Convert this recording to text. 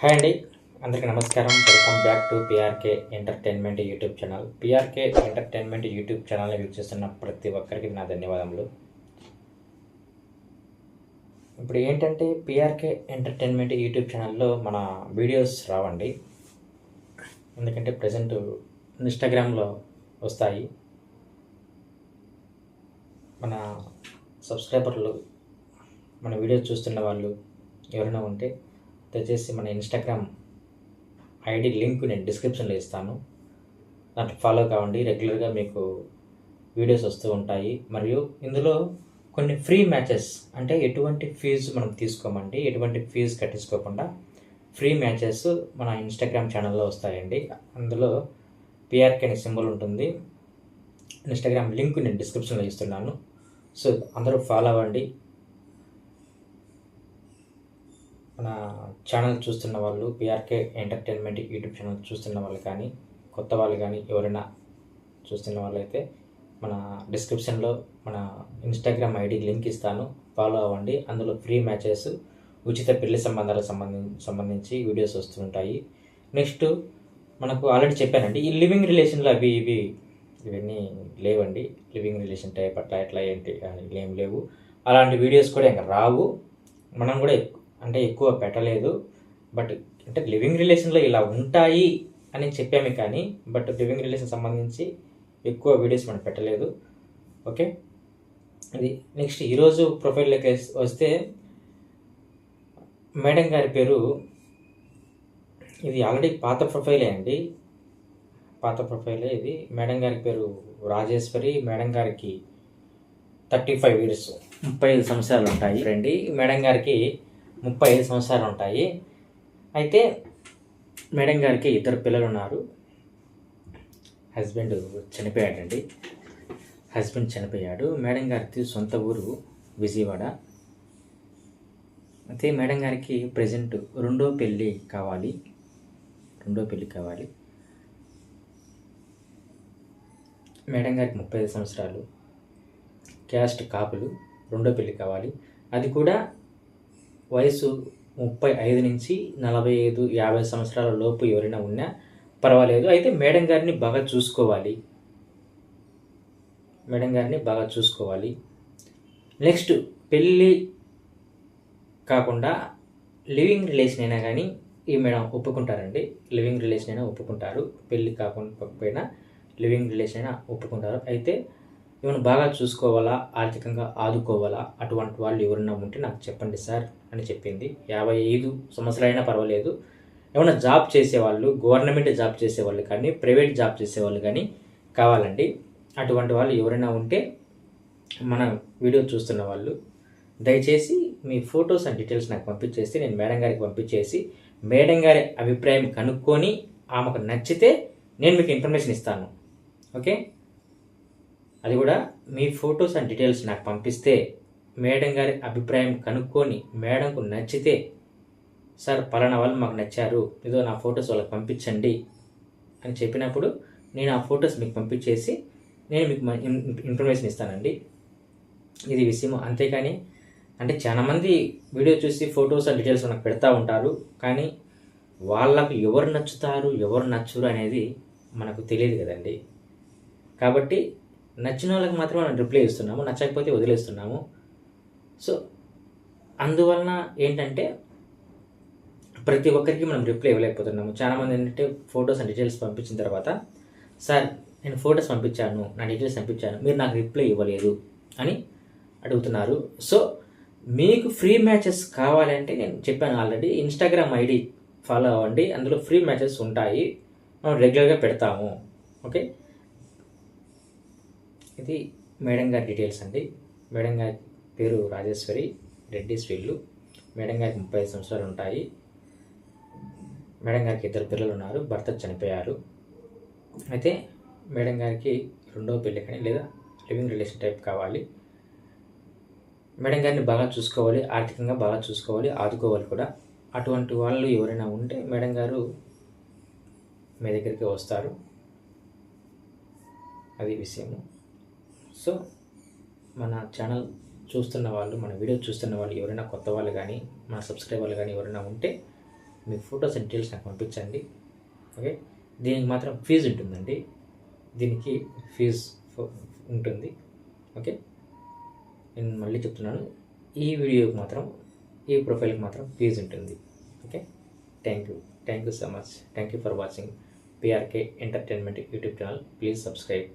Hi అండి. అందరికీ నమస్కారం. Welcome back to PRK entertainment YouTube channel. PRK entertainment YouTube ఛానల్ని వీక్షిస్తున్న ప్రతి ఒక్కరికి నా ధన్యవాదములు. ఇప్పుడు ఏంటంటే పిఆర్కే ఎంటర్టైన్మెంట్ యూట్యూబ్ ఛానల్లో మన వీడియోస్ రావండి. ఎందుకంటే ప్రజెంట్ ఇన్స్టాగ్రామ్లో వస్తాయి. మన సబ్స్క్రైబర్లు మన వీడియోస్ చూస్తున్న వాళ్ళు ఎవరైనా ఉంటే దయచేసి మన ఇన్స్టాగ్రామ్ ఐడి లింక్ నేను డిస్క్రిప్షన్లో ఇస్తాను. దాంట్లో ఫాలో కావండి. రెగ్యులర్గా మీకు వీడియోస్ వస్తూ ఉంటాయి. మరియు ఇందులో కొన్ని ఫ్రీ మ్యాచెస్ అంటే ఎటువంటి ఫీజు మనం తీసుకోమండి. ఎటువంటి ఫీజు కట్టించుకోకుండా ఫ్రీ మ్యాచెస్ మన ఇన్స్టాగ్రామ్ ఛానల్లో వస్తాయండి. అందులో పిఆర్కే అనే సింబల్ ఉంటుంది. ఇన్స్టాగ్రామ్ లింక్ నేను డిస్క్రిప్షన్లో ఇస్తున్నాను. సో అందరూ ఫాలో అవ్వండి. మన ఛానల్ చూస్తున్న వాళ్ళు పిఆర్కే ఎంటర్టైన్మెంట్ యూట్యూబ్ ఛానల్ చూస్తున్న వాళ్ళు కానీ కొత్త వాళ్ళు కానీ ఎవరైనా చూస్తున్న వాళ్ళైతే మన డిస్క్రిప్షన్లో మన ఇన్స్టాగ్రామ్ ఐడి లింక్ ఇస్తాను. ఫాలో అవ్వండి. అందులో ఫ్రీ మ్యాచెస్ ఉచిత పెళ్ళి సంబంధాలకు సంబంధించి సంబంధించి వీడియోస్ వస్తుంటాయి నెక్స్ట్ మనకు ఆల్రెడీ చెప్పానండి. ఈ లివింగ్ రిలేషన్లో అవి ఇవి ఇవన్నీ లేవండి. లివింగ్ రిలేషన్ టైప్ అట్లా ఎట్లా ఏంటి ఏం లేవు. అలాంటి వీడియోస్ కూడా ఇంకా రావు. మనం కూడా అంటే ఎక్కువ పెట్టలేదు. బట్ అంటే లివింగ్ రిలేషన్లో ఇలా ఉంటాయి అని చెప్పాము కానీ బట్ లివింగ్ రిలేషన్ సంబంధించి ఎక్కువ వీడియోస్ మనం పెట్టలేదు. ఓకే? ఇది నెక్స్ట్ ఈరోజు ప్రొఫైల్లోకి వస్- వస్తే మేడం గారి పేరు ఇది ఆల్రెడీ పాత ప్రొఫైలే అండి. పాత ప్రొఫైలే ఇది. మేడం గారి పేరు రాజేశ్వరి. మేడం గారికి థర్టీ ఫైవ్ ఇయర్స్. ముప్పై ఐదు సంవత్సరాలు ఉంటాయి. రండి. మేడం గారికి ముప్పై ఐదు సంవత్సరాలు ఉంటాయి అయితే మేడం గారికి ఇద్దరు పిల్లలు ఉన్నారు హస్బెండ్ చనిపోయాడండి. హస్బెండ్ చనిపోయాడు. మేడం గారికి సొంత ఊరు విజయవాడ. అయితే మేడం గారికి ప్రజెంట్ రెండో పెళ్ళి కావాలి. రెండో పెళ్ళి కావాలి. మేడం గారికి ముప్పై ఐదు సంవత్సరాలు. క్యాస్ట్ కాపులు. రెండో పెళ్ళి కావాలి. అది కూడా వయసు ముప్పై ఐదు నుంచి నలభై ఐదు యాభై సంవత్సరాల లోపు ఎవరైనా ఉన్నా పర్వాలేదు. అయితే మేడం గారిని బాగా చూసుకోవాలి. మేడం గారిని బాగా చూసుకోవాలి. నెక్స్ట్ పెళ్ళి కాకుండా లివింగ్ రిలేషన్ అయినా కానీ ఈ మేడం ఒప్పుకుంటారండి. లివింగ్ రిలేషన్ అయినా ఒప్పుకుంటారు. పెళ్ళి కాకుండా లివింగ్ రిలేషన్ అయినా ఒప్పుకుంటారు. అయితే ఈమెను బాగా చూసుకోవాలా? ఆర్థికంగా ఆదుకోవాలా? అటువంటి వాళ్ళు ఎవరన్నా ఉంటే నాకు చెప్పండి సార్ అని చెప్పింది. యాభై ఐదు సంవత్సరాలైనా పర్వాలేదు. ఏమైనా జాబ్ చేసేవాళ్ళు గవర్నమెంట్ జాబ్ చేసేవాళ్ళు కానీ ప్రైవేట్ జాబ్ చేసేవాళ్ళు కానీ కావాలండి. అటువంటి వాళ్ళు ఎవరైనా ఉంటే మన వీడియో చూస్తున్న వాళ్ళు దయచేసి మీ ఫొటోస్ అండ్ డీటెయిల్స్ నాకు పంపించేసి నేను మేడం గారికి పంపించేసి మేడం గారి అభిప్రాయం కనుక్కొని ఆమెకు నచ్చితే నేను మీకు ఇన్ఫర్మేషన్ ఇస్తాను. ఓకే? అది కూడా మీ ఫొటోస్ అండ్ డీటెయిల్స్ నాకు పంపిస్తే మేడం గారి అభిప్రాయం కనుక్కొని మేడంకు నచ్చితే సార్ పలానా వాళ్ళు మాకు నచ్చారు. ఏదో నా ఫొటోస్ వాళ్ళకి పంపించండి అని చెప్పినప్పుడు నేను ఆ ఫొటోస్ మీకు పంపించేసి నేను మీకు ఇన్ఫర్మేషన్ ఇస్తానండి. ఇది విషయం. అంతేకాని అంటే చాలామంది వీడియో చూసి ఫొటోస్ అండ్ డీటెయిల్స్ మనకు పెడతా ఉంటారు. కానీ వాళ్ళకు ఎవరు నచ్చుతారు ఎవరు నచ్చరు అనేది మనకు తెలియదు కదండి. కాబట్టి నచ్చిన వాళ్ళకి మాత్రమే మనం రిప్లై ఇస్తున్నాము నచ్చకపోతే వదిలేస్తున్నాము. సో అందువలన ఏంటంటే ప్రతి ఒక్కరికి మనం రిప్లై ఇవ్వలేకపోతున్నాము. చాలామంది ఏంటంటే ఫొటోస్ అండ్ డీటెయిల్స్ పంపించిన తర్వాత సార్ నేను ఫొటోస్ పంపించాను నా డీటెయిల్స్ పంపించాను మీరు నాకు రిప్లై ఇవ్వలేదు అని అడుగుతున్నారు. సో మీకు ఫ్రీ మ్యాచెస్ కావాలంటే నేను చెప్పాను ఆల్రెడీ ఇన్స్టాగ్రామ్ ఐడి ఫాలో అవ్వండి. అందులో ఫ్రీ మ్యాచెస్ ఉంటాయి. మనం రెగ్యులర్గా పెడతాము. ఓకే ఇది మేడం గారి డీటెయిల్స్ అండి. మేడం గారి పేరు రాజేశ్వరి రెడ్డి స్వీళ్ళు మేడం గారికి ముప్పై ఐదు సంవత్సరాలు ఉంటాయి. మేడం గారికి ఇద్దరు పిల్లలు ఉన్నారు భర్త చనిపోయారు. అయితే మేడం గారికి రెండవ పెళ్ళి కానీ లేదా లివింగ్ రిలేషన్ టైప్ కావాలి. మేడం గారిని బాగా చూసుకోవాలి ఆర్థికంగా బాగా చూసుకోవాలి ఆదుకోవాలి కూడా. అటువంటి వాళ్ళు ఎవరైనా ఉంటే మేడం గారు మీ దగ్గరికి వస్తారు. అది విషయము. సో మన ఛానల్ చూస్తున్న వాళ్ళు మన వీడియో చూస్తున్న వాళ్ళు ఎవరైనా కొత్త వాళ్ళు కానీ మన సబ్స్క్రైబర్లు కానీ ఎవరైనా ఉంటే మీ ఫొటోస్ అండ్ డీటెయిల్స్ నాకు పంపించండి. ఓకే దీనికి మాత్రం ఫీజు ఉంటుందండి. దీనికి ఫీజు ఉంటుంది. ఓకే నేను మళ్ళీ చెప్తున్నాను. ఈ వీడియోకి మాత్రం ఈ ప్రొఫైల్కి మాత్రం ఫీజు ఉంటుంది. Okay thank you thank you so much thank you for watching PRK entertainment YouTube channel please subscribe